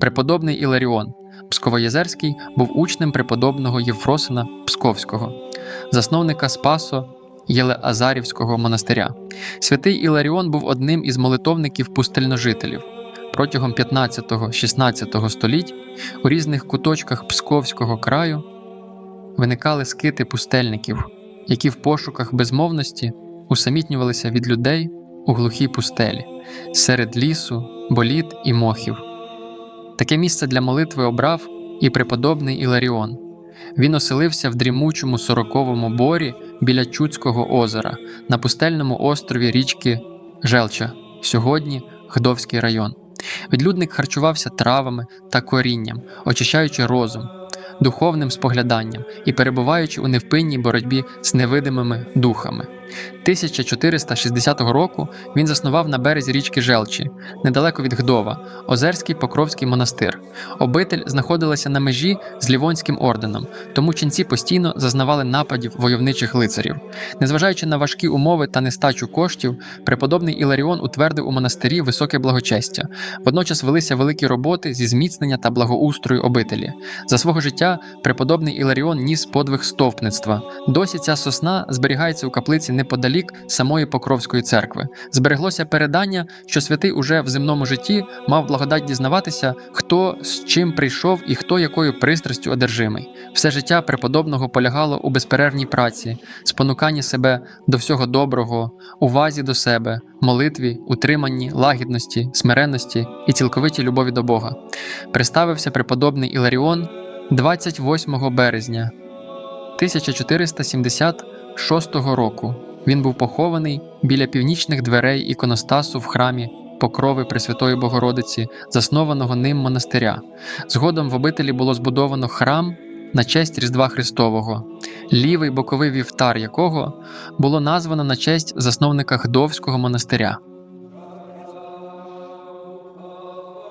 Преподобний Іларіон Псковоєзерський був учнем преподобного Євфросина Псковського, засновника Спасо Єлеазарівського монастиря. Святий Іларіон був одним із молитовників пустельножителів. Протягом 15-16 століть у різних куточках Псковського краю виникали скити пустельників, які в пошуках безмовності усамітнювалися від людей у глухій пустелі, серед лісу, боліт і мохів. Таке місце для молитви обрав і преподобний Іларіон. Він оселився в дрімучому сороковому борі біля Чудського озера на пустельному острові річки Желча, сьогодні Гдовський район. Відлюдник харчувався травами та корінням, очищаючи розум, духовним спогляданням і перебуваючи у невпинній боротьбі з невидимими духами. 1460 року він заснував на березі річки Желчі, недалеко від Гдова, Озерський Покровський монастир. Обитель знаходилася на межі з Лівонським орденом, тому ченці постійно зазнавали нападів войовничих лицарів. Незважаючи на важкі умови та нестачу коштів, преподобний Іларіон утвердив у монастирі високе благочестя. Водночас велися великі роботи зі зміцнення та благоустрою обителі. За свого життя преподобний Іларіон ніс подвиг стовпництва. Досі ця сосна зберігається у каплиці неподалік самої Покровської церкви. Збереглося передання, що святий уже в земному житті мав благодать дізнаватися, хто з чим прийшов і хто якою пристрастю одержимий. Все життя преподобного полягало у безперервній праці, спонуканні себе до всього доброго, увазі до себе, молитві, утриманні, лагідності, смиренності і цілковитій любові до Бога. Представився преподобний Іларіон 28 березня 1476 року. Він був похований біля північних дверей іконостасу в храмі Покрови Пресвятої Богородиці, заснованого ним монастиря. Згодом в обителі було збудовано храм на честь Різдва Христового, лівий боковий вівтар якого було названо на честь засновника Гдовського монастиря.